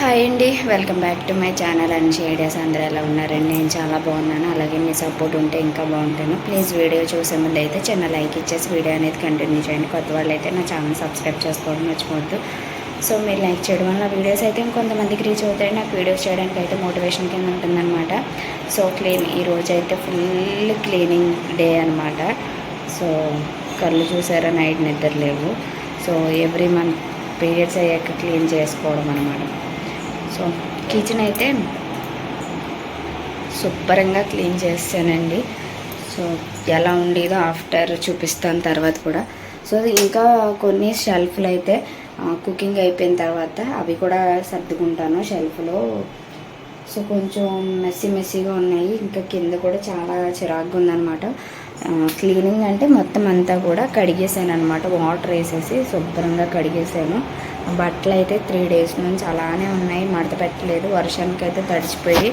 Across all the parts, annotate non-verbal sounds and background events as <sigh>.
Hi అండి welcome back to my channel and షేడియాస్ అందరూ ఎలా ఉన్నారండి? నేను చాలా బాగున్నాను. అలాగే మీ సపోర్ట్ ఉంటే ఇంకా బాగుంటాను. ప్లీజ్ వీడియో చూసే ముందు అయితే చిన్న లైక్ ఇచ్చేసి వీడియో అనేది కంటిన్యూ చేయండి. కొత్త వాళ్ళు అయితే నా ఛానల్ సబ్స్క్రైబ్ చేసుకోవడం మర్చిపోవద్దు. సో మీరు లైక్ చేయడం వల్ల వీడియోస్ అయితే ఇంకొంతమందికి రీచ్ అవుతాయి. నాకు వీడియోస్ చేయడానికి అయితే మోటివేషన్ కింద ఉంటుందన్నమాట. సో క్లీన్ ఈరోజు అయితే ఫుల్ క్లీనింగ్ డే అనమాట సో కళ్ళు చూసారా? నైట్ నిద్ర లేవు. సో ఎవ్రీ మంత్ పీరియడ్స్ అయ్యాక క్లీన్ చేసుకోవడం అనమాట సో కిచెన్ అయితే శుభ్రంగా క్లీన్ చేస్తానండి. సో ఎలా ఉండేదో ఆఫ్టర్ చూపిస్తాను తర్వాత కూడా. సో ఇంకా కొన్ని షెల్ఫ్లు అయితే కుకింగ్ అయిపోయిన తర్వాత అవి కూడా సర్దుకుంటాను షెల్ఫ్లో సో కొంచెం మెస్సీ మెస్సీగా ఉన్నాయి. ఇంకా కింద కూడా చాలా చిరాగ్గా ఉందన్నమాట క్లీనింగ్ అంటే మొత్తం అంతా కూడా కడిగేసాను అనమాట వాటర్ వేసేసి శుభ్రంగా కడిగేసాను. బట్టలు అయితే త్రీ డేస్ నుంచి అలానే ఉన్నాయి. మడత పెట్టలేదు. వర్షానికి అయితే తడిచిపోయి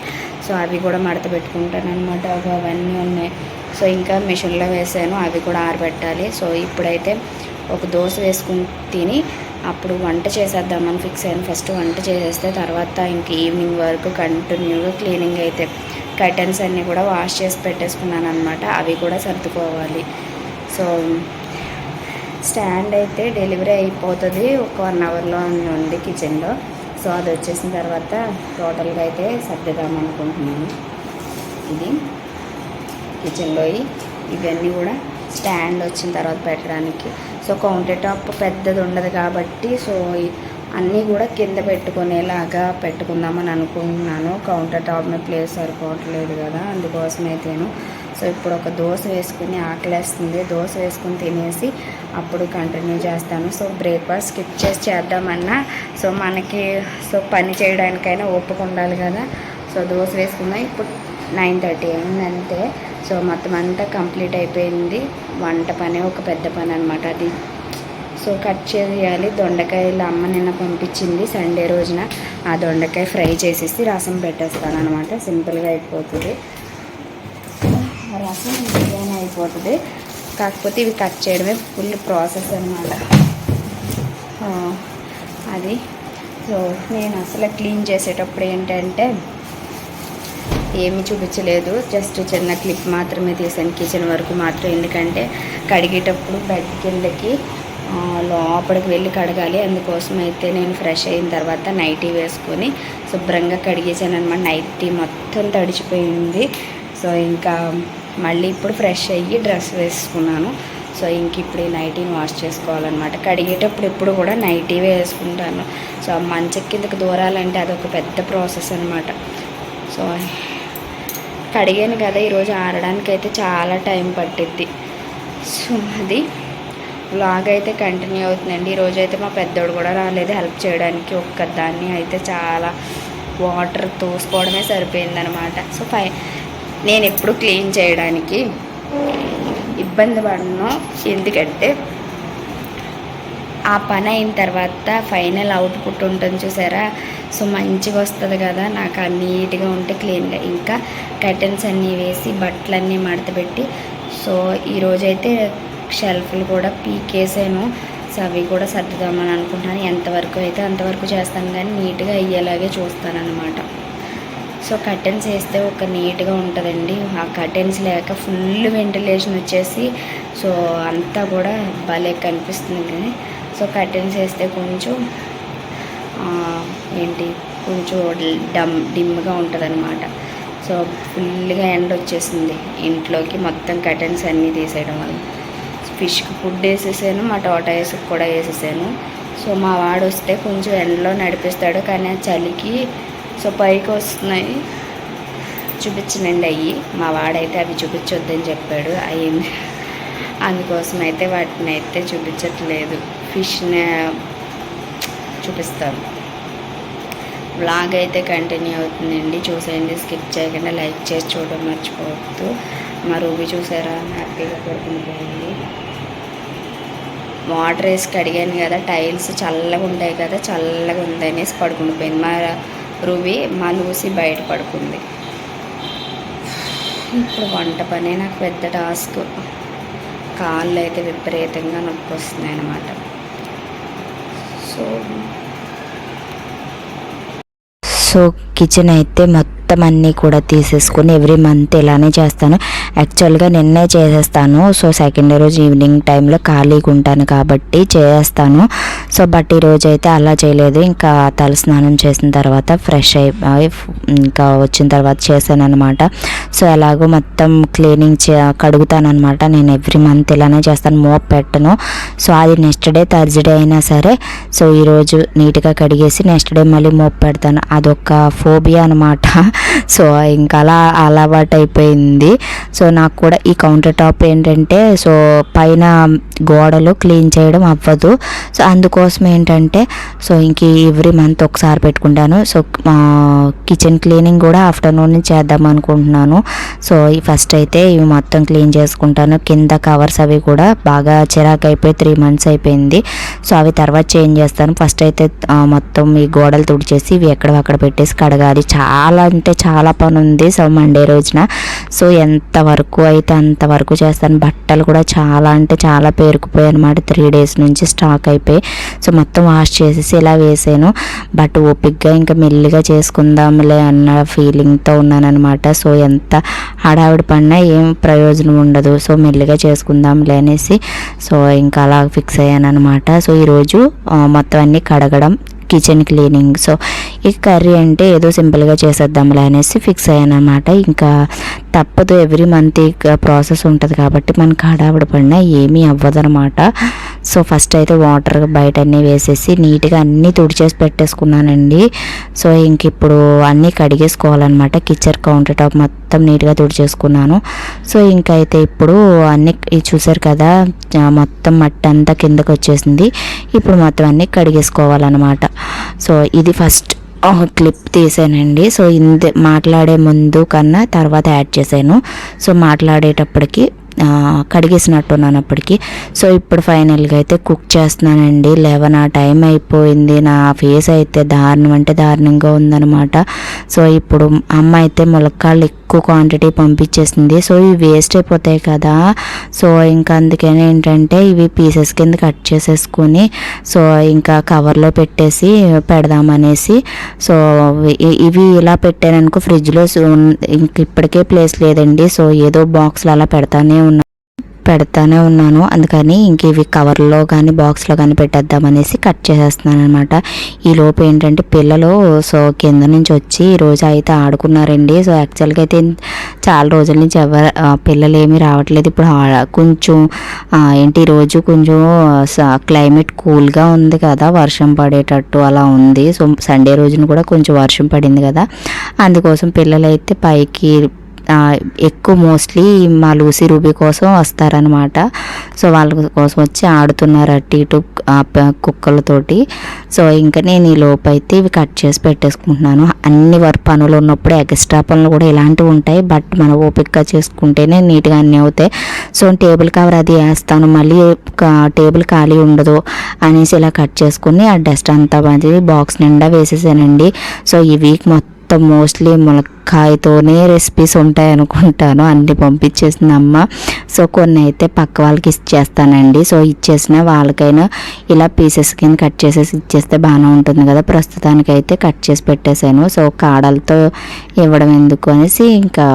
సో అవి కూడా మడత పెట్టుకుంటాను అనమాట అవన్నీ ఉన్నాయి. సో ఇంకా మిషన్లో వేసాను. అవి కూడా ఆరబెట్టాలి. సో ఇప్పుడైతే ఒక దోశ వేసుకుని తిని అప్పుడు వంట చేసేద్దామని ఫిక్స్ అయ్యాను. ఫస్ట్ వంట చేసేస్తే తర్వాత ఇంక ఈవినింగ్ వరకు కంటిన్యూగా క్లీనింగ్ అయితే కర్టన్స్ అన్నీ కూడా వాష్ చేసి పెట్టేసుకున్నాను అనమాట అవి కూడా సర్దుకోవాలి. సో స్టాండ్ అయితే డెలివరీ అయిపోతుంది. ఒక వన్ అవర్లో ఉంది కిచెన్లో. సో అది వచ్చేసిన తర్వాత టోటల్గా అయితే సర్దుదామనుకుంటున్నాను ఇది కిచెన్లో ఇవన్నీ కూడా స్టాండ్ వచ్చిన తర్వాత పెట్టడానికి. సో కౌంటర్ టాప్ పెద్దది ఉండదు కాబట్టి సో అన్నీ కూడా కింద పెట్టుకునేలాగా పెట్టుకుందామని అనుకుంటున్నాను. కౌంటర్ టాప్ మీద ప్లేస్ సరిపోవట్లేదు కదా అందుకోసమైతేను. సో ఇప్పుడు ఒక దోశ వేసుకుని ఆకలేస్తుంది. దోశ వేసుకుని తినేసి అప్పుడు కంటిన్యూ చేస్తాను. సో బ్రేక్ఫాస్ట్ స్కిప్ చేసి చేద్దామన్నా సో మనకి సో పని చేయడానికైనా ఓపిక ఉండాలి కదా. సో దోశ వేసుకుందాం. ఇప్పుడు నైన్ థర్టీ అయిందంటే సో మొత్తం అంతా కంప్లీట్ అయిపోయింది. వంట పని ఒక పెద్ద పని అనమాట అది. సో కట్ చేయాలి. దొండకాయలు అమ్మ నిన్న పంపించింది సండే రోజున. ఆ దొండకాయ ఫ్రై చేసేసి రసం పెట్టేస్తాను అనమాట సింపుల్గా అయిపోతుంది. రసం బిర్యానీ అయిపోతుంది. కాకపోతే ఇవి కట్ చేయడమే ఫుల్ ప్రాసెస్ అనమాట అది. సో నేను అసలు క్లీన్ చేసేటప్పుడు ఏంటంటే ఏమీ చూపించలేదు. జస్ట్ చిన్న క్లిప్ మాత్రమే తీసాను కిచెన్ వరకు మాత్రం. ఎందుకంటే కడిగేటప్పుడు బెడ్ కిందకి లోపలికి వెళ్ళి కడగాలి. అందుకోసం అయితే నేను ఫ్రెష్ అయిన తర్వాత నైటీ వేసుకొని శుభ్రంగా కడిగేసాను అనమాట నైటీ మొత్తం తడిచిపోయింది. సో ఇంకా మళ్ళీ ఇప్పుడు ఫ్రెష్ అయ్యి డ్రెస్ వేసుకున్నాను. సో ఇంక ఇప్పుడు ఈ నైటీని వాష్ చేసుకోవాలన్నమాట. కడిగేటప్పుడు ఎప్పుడు కూడా నైటీ వేసుకుంటాను. సో మంచం కిందకి దూరాలంటే అదొక పెద్ద ప్రాసెస్ అనమాట సో కడిగాను కదా ఈరోజు ఆడడానికి అయితే చాలా టైం పట్టిద్ది. సో అది వ్లాగ్ అయితే కంటిన్యూ అవుతుందండి. ఈరోజు అయితే మా పెద్దోడు కూడా రాలేదు. హెల్ప్ చేయడానికి ఒక్కదాన్ని అయితే చాలా వాటర్ తోసుకోవడమే సరిపోయిందనమాట సో ఫై నేను ఎప్పుడు క్లీన్ చేయడానికి ఇబ్బంది పడను. ఎందుకంటే ఆ పని అయిన తర్వాత ఫైనల్ అవుట్పుట్ ఉంటుంది చూసారా? సో మంచిగా వస్తుంది కదా. నాకు నీట్గా ఉంటే క్లీన్గా. ఇంకా కర్టన్స్ అన్నీ వేసి బట్టలన్నీ మడతపెట్టి సో ఈరోజైతే షెల్ఫ్లు కూడా పీకేసాను. సో అవి కూడా సర్దుదామని అనుకుంటున్నాను. ఎంతవరకు అయితే అంతవరకు చేస్తాను కానీ నీట్గా అయ్యేలాగే చూస్తాను అనమాట సో కర్టెన్స్ వేస్తే ఒక నీట్గా ఉంటుందండి. ఆ కర్టెన్స్ లేక ఫుల్ వెంటిలేషన్ వచ్చేసి సో అంతా కూడా భలే కనిపిస్తుంది కానీ. సో కర్టెన్స్ వేస్తే కొంచెం ఏంటి కొంచెం డమ్ డిమ్గా ఉంటుంది అనమాట సో ఫుల్గా ఎండ వచ్చేసింది ఇంట్లోకి మొత్తం కర్టెన్స్ అన్నీ తీసేయడం వల్ల. ఫిష్కి ఫుడ్ వేసేసాను మా టోటాయిస్కి కూడా వేసేసాను. సో మా వాడు వస్తే కొంచెం ఎండలో నడిపిస్తాడు కానీ ఆ చలికి సో పైకి వస్తున్నాయి. చూపించనండి అవి మా వాడైతే అవి చూపించొద్దని చెప్పాడు. అయింది అందుకోసం అయితే వాటిని అయితే చూపించట్లేదు. ఫిష్ని చూపిస్తాను. బ్లాగ్ అయితే కంటిన్యూ అవుతుందండి. చూసేయండి. స్కిప్ చేయకుండా లైక్ చేసి చూడడం మర్చిపోవద్దు. మా రూబీ చూసారా? హ్యాపీగా పడుకుని వాటర్ వేసి కడిగాను కదా టైల్స్ చల్లగా ఉంటాయి కదా చల్లగా ఉందనేసి పడుకుని పోయింది. మా రూబీ మా లూసి బయట పడుకుంది. ఇప్పుడు వంట పనే నాకు పెద్ద టాస్క్. కాళ్ళు అయితే విపరీతంగా నొప్పి వస్తున్నాయి అన్నమాట. సో సో కిచెన్ అయితే మొత్తం అన్నీ కూడా తీసేసుకొని ఎవ్రీ మంత్ ఇలానే చేస్తాను. యాక్చువల్గా నిన్నే చేసేస్తాను. సో సెకండ్ రోజు ఈవినింగ్ టైంలో ఖాళీగా ఉంటాను కాబట్టి చేస్తాను సో బట్ ఈరోజు అయితే అలా చేయలేదు. ఇంకా తల స్నానం చేసిన తర్వాత ఫ్రెష్ అయిపోయి ఇంకా వచ్చిన తర్వాత చేశాను అనమాట సో ఎలాగో మొత్తం క్లీనింగ్ చే కడుగుతానమాట నేను ఎవ్రీ మంత్ ఇలానే చేస్తాను. మోప్ పెట్టను. సో అది నెక్స్ట్ డే థర్స్డే అయినా సరే సో ఈరోజు నీట్గా కడిగేసి నెక్స్ట్ డే మళ్ళీ మోప్ పెడతాను. అదొక ఫోబియా అనమాట <laughs> సో ఇంకా అలా అలవాటు అయిపోయింది సో సో నాకు కూడా ఈ కౌంటర్ టాప్ ఏంటంటే సో పైన గోడలు క్లీన్ చేయడం అవ్వదు. సో అందుకోసం ఏంటంటే సో ఇంక ఎవ్రీ మంత్ ఒకసారి పెట్టుకుంటాను. సో కిచెన్ క్లీనింగ్ కూడా ఆఫ్టర్నూన్ చేద్దాం అనుకుంటున్నాను. సో ఈ ఫస్ట్ అయితే ఇవి మొత్తం క్లీన్ చేసుకుంటాను. కింద కవర్స్ అవి కూడా బాగా చిరాకు అయిపోయి త్రీ మంత్స్ అయిపోయింది. సో అవి తర్వాత చేంజ్ చేస్తాను. ఫస్ట్ అయితే మొత్తం ఈ గోడలు తుడిచేసి ఇవి ఎక్కడ అక్కడ పెట్టేసి కడగాలి. చాలా అంటే చాలా పని ఉంది సో మండే రోజున. సో ఎంత వరకు అయితే అంతవరకు చేస్తాను. బట్టలు కూడా చాలా అంటే చాలా పేరుకుపోయాయి అనమాట త్రీ డేస్ నుంచి స్టాక్ అయిపోయి. సో మొత్తం వాష్ చేసేసి ఇలా వేసాను. బట్ ఓపిక్గా ఇంకా మెల్లిగా చేసుకుందాంలే అన్న ఫీలింగ్తో ఉన్నానమాట సో ఎంత హడావిడి పడినా ఏం ప్రయోజనం ఉండదు. సో మెల్లిగా చేసుకుందాంలే అనేసి. సో ఇంకా అలా ఫిక్స్ అయ్యాను అనమాట సో ఈరోజు మొత్తం అన్నీ కడగడం కిచెన్ క్లీనింగ్ సో ఈ కర్రీ అంటే ఏదో సింపుల్గా చేసేద్దాంలే అనేసి ఫిక్స్ అయ్యాను అనమాట ఇంకా తప్పదు ఎవ్రీ మంత్ ప్రాసెస్ ఉంటుంది కాబట్టి మనకి హడావిడ పడినా ఏమీ అవ్వదనమాట సో ఫస్ట్ అయితే వాటర్ బయట అన్నీ వేసేసి నీట్గా అన్నీ తుడిచేసి పెట్టేసుకున్నానండి. సో ఇంక ఇప్పుడు అన్నీ కడిగేసుకోవాలన్నమాట. కిచెన్ కౌంటర్ టాప్ మొత్తం నీట్గా తుడిచేసుకున్నాను. సో ఇంకైతే ఇప్పుడు అన్నీ ఇది చూసారు కదా మొత్తం మట్టి అంతా కిందకి వచ్చేసింది ఇప్పుడు మొత్తం అన్నీ కడిగేసుకోవాలన్నమాట. సో ఇది ఫస్ట్ క్లిప్ తీసానండి. సో ఇంత మాట్లాడే ముందు కన్నా తర్వాత యాడ్ చేశాను. సో మాట్లాడేటప్పటికి కడిగేసినట్టు కడిగేసినట్టున్నాను అప్పటికి సో ఇప్పుడు ఫైనల్గా అయితే కుక్ చేస్తున్నానండి. లెవెన్ ఆ టైం అయిపోయింది. నా ఫేస్ అయితే దారుణం అంటే దారుణంగా ఉందనమాట సో ఇప్పుడు అమ్మ అయితే ములక్కాళ్ళు ఎక్కువ క్వాంటిటీ పంపించేసింది. సో ఇవి వేస్ట్ అయిపోతాయి కదా. సో ఇంకా అందుకని ఏంటంటే ఇవి పీసెస్ కింద కట్ చేసేసుకొని సో ఇంకా కవర్లో పెట్టేసి పెడదామనేసి సో ఇ- ఇవి ఇలా పెట్టాననుకో ఫ్రిడ్జ్లో ఇంక ఇప్పటికే ప్లేస్ లేదండి. సో ఏదో బాక్స్లో అలా పెడతానే ఉన్నా పెడతానే ఉన్నాను. అందుకని ఇంక ఇవి కవర్లో కానీ బాక్స్లో కానీ పెట్టేద్దామనేసి కట్ చేసేస్తున్నాను అనమాట ఈ లోపు ఏంటంటే పిల్లలు సో కింద నుంచి వచ్చి ఈరోజు అయితే ఆడుకున్నారండి. సో యాక్చువల్గా అయితే చాలా రోజుల నుంచి ఎవరు పిల్లలు ఏమీ రావట్లేదు. ఇప్పుడు ఆ- కొంచెం ఏంటి ఈ రోజు కొంచెం క్లైమేట్ కూల్గా ఉంది కదా వర్షం పడేటట్టు అలా ఉంది. సో సండే రోజున కూడా కొంచెం వర్షం పడింది కదా. అందుకోసం పిల్లలైతే పైకి ఎక్కువ మోస్ట్లీ మా లూసీ రూబీ కోసం వస్తారనమాట సో వాళ్ళ కోసం వచ్చి ఆడుతున్నారు అటు ఇటు కుక్కలతోటి. సో ఇంకా నేను ఈ లోపు అయితే ఇవి కట్ చేసి పెట్టేసుకుంటున్నాను. అన్ని వర్క్ పనులు ఉన్నప్పుడు ఎక్స్ట్రా పనులు కూడా ఇలాంటివి ఉంటాయి. బట్ మనం ఓపికగా చేసుకుంటేనే నీట్గా అన్నీ అవుతాయి. సో టేబుల్ కవర్ అది వేస్తాను. మళ్ళీ టేబుల్ ఖాళీ ఉండదు అనేసి ఇలా కట్ చేసుకుని ఆ డస్ట్ అంతా మంది బాక్స్ నిండా వేసేసానండి. సో ఈ వీక్ మొత్తం మొత్తం మోస్ట్లీ ములక్కాయతోనే రెసిపీస్ ఉంటాయి అనుకుంటాను అన్ని పంపించేసింది అమ్మ. సో కొన్ని అయితే పక్క వాళ్ళకి ఇచ్చేస్తానండి. సో ఇచ్చేసిన వాళ్ళకైనా ఇలా పీసెస్ కింద కట్ చేసేసి ఇచ్చేస్తే బాగానే ఉంటుంది కదా. ప్రస్తుతానికి అయితే కట్ చేసి పెట్టేశాను. సో కాడలతో ఇవ్వడం ఎందుకు అనేసి ఇంకా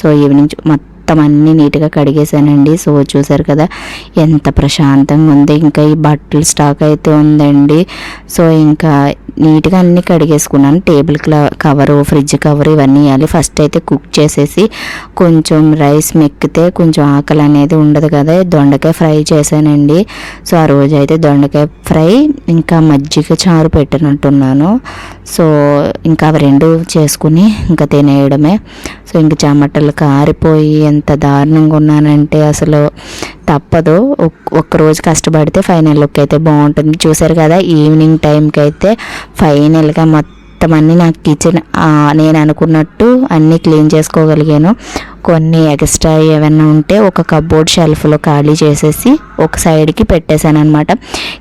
సో ఈవినింగ్ మొత్తం మొత్తం అన్నీ నీట్గా కడిగేసానండి సో చూసారు కదా ఎంత ప్రశాంతంగా ఉంది. ఇంకా ఈ బట్టలు స్టాక్ అయితే ఉందండి. సో ఇంకా నీట్గా అన్నీ కడిగేసుకున్నాను. టేబుల్ కవరు ఫ్రిడ్జ్ కవర్ ఇవన్నీ వేయాలి ఫస్ట్ అయితే కుక్ చేసేసి కొంచెం రైస్ మెక్కితే కొంచెం ఆకలి అనేది ఉండదు కదా. దొండకాయ ఫ్రై చేశానండి. సో ఆ రోజు అయితే దొండకాయ ఫ్రై ఇంకా మజ్జిగ చారు పెట్టినట్టున్నాను. సో ఇంకా అవి రెండు చేసుకుని ఇంకా తినేయడమే. సో ఇంక చెమటలు కారిపోయి ఎంత దారుణంగా ఉన్నానంటే అసలు తప్పదు. ఒక్- ఒక్క రోజు కష్టపడితే ఫైనల్ లుక్ అయితే బాగుంటుంది. చూసారు కదా ఈవినింగ్ టైంకి అయితే ఫైనల్గా మొత్తం అన్నీ నాకు కిచెన్ నేను అనుకున్నట్టు అన్నీ క్లీన్ చేసుకోగలిగాను. కొన్ని ఎక్స్ట్రా ఏమైనా ఉంటే ఒక కబోర్డ్ షెల్ఫ్లో ఖాళీ చేసేసి ఒక సైడ్కి పెట్టేశాను అనమాట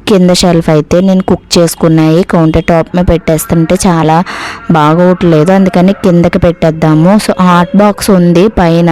కింద షెల్ఫ్ అయితే నేను కుక్ చేసుకున్నాయి కౌంటర్ టాప్ మీద పెట్టేస్తుంటే చాలా బాగోట్లేదు. అందుకని కిందకి పెట్టేద్దాము. సో హాట్ బాక్స్ ఉంది పైన.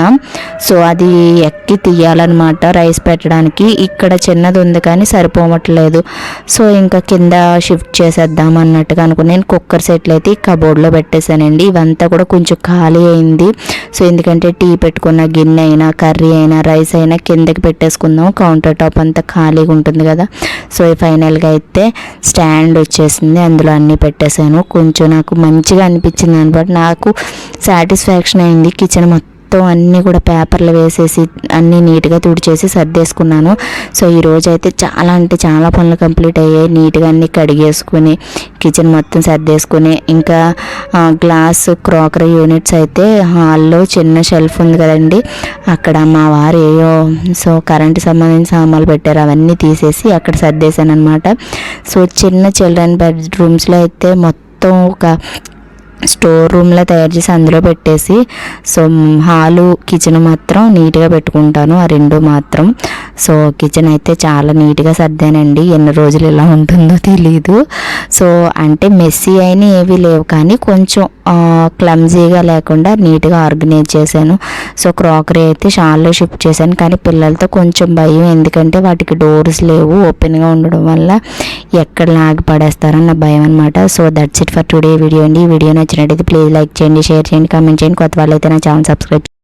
సో అది ఎక్కి తీయాలన్నమాట రైస్ పెట్టడానికి. ఇక్కడ చిన్నది ఉంది కానీ సరిపోవట్లేదు. సో ఇంకా కింద షిఫ్ట్ చేసేద్దాం అన్నట్టుగా అనుకుని నేను కుక్కర్ సెట్లు అయితే ఈ కబోర్డ్లో పెట్టేశానండి. ఇవంతా కూడా కొంచెం ఖాళీ అయింది. సో ఎందుకంటే టీ పెట్టుకున్న గిన్నె అయినా కర్రీ అయినా రైస్ అయినా కిందకి పెట్టేసుకుందాం. కౌంటర్ టాప్ అంతా ఖాళీగా ఉంటుంది కదా. సో ఫైనల్గా అయితే స్టాండ్ వచ్చేసింది. అందులో అన్నీ పెట్టేశాను. కొంచెం నాకు మంచిగా అనిపించింది అనమాట. నాకు సాటిస్ఫాక్షన్ అయింది. కిచెన్ మొత్తం మొత్తం అన్నీ కూడా పేపర్లు వేసేసి అన్నీ నీట్గా తుడిచేసి సర్దేసుకున్నాను. సో ఈరోజు అయితే చాలా అంటే చాలా పనులు కంప్లీట్ అయ్యాయి. నీట్గా అన్నీ కడిగేసుకుని కిచెన్ మొత్తం సర్దేసుకుని ఇంకా గ్లాస్ క్రాకరీ యూనిట్స్ అయితే హాల్లో చిన్న షెల్ఫ్ ఉంది కదండి. అక్కడ మా వారు ఏయో సో కరెంట్ సంబంధించిన సామాన్లు పెట్టారు. అవన్నీ తీసేసి అక్కడ సర్దేశాను అనమాట సో చిన్న చిల్డ్రన్ బెడ్రూమ్స్లో అయితే మొత్తం ఒక స్టోర్ రూమ్లో తయారు చేసి అందులో పెట్టేసి సో హాలు కిచెన్ మాత్రం నీట్గా పెట్టుకుంటాను ఆ రెండు మాత్రం. సో కిచెన్ అయితే చాలా నీట్గా సర్దానండి. ఎన్ని రోజులు ఎలా ఉంటుందో తెలియదు సో అంటే మెస్సీ అయినా ఏవి లేవు కానీ కొంచెం క్లమ్జీగా లేకుండా నీట్గా ఆర్గనైజ్ చేశాను. సో క్రాకరీ అయితే షాల్లో షిఫ్ట్ చేశాను. కానీ పిల్లలతో కొంచెం భయం. ఎందుకంటే వాటికి డోర్స్ లేవు. ఓపెన్గా ఉండడం వల్ల ఎక్కడ లాగి పడేస్తారన్న భయం అనమాట so that's it for today video అండి. ఈ వీడియో నచ్చినట్టయితే ప్లీజ్ లైక్ చేయండి షేర్ చేయండి కామెంట్ చేయండి. కొత్త వాళ్ళైతే నా ఛానల్ సబ్స్క్రైబ్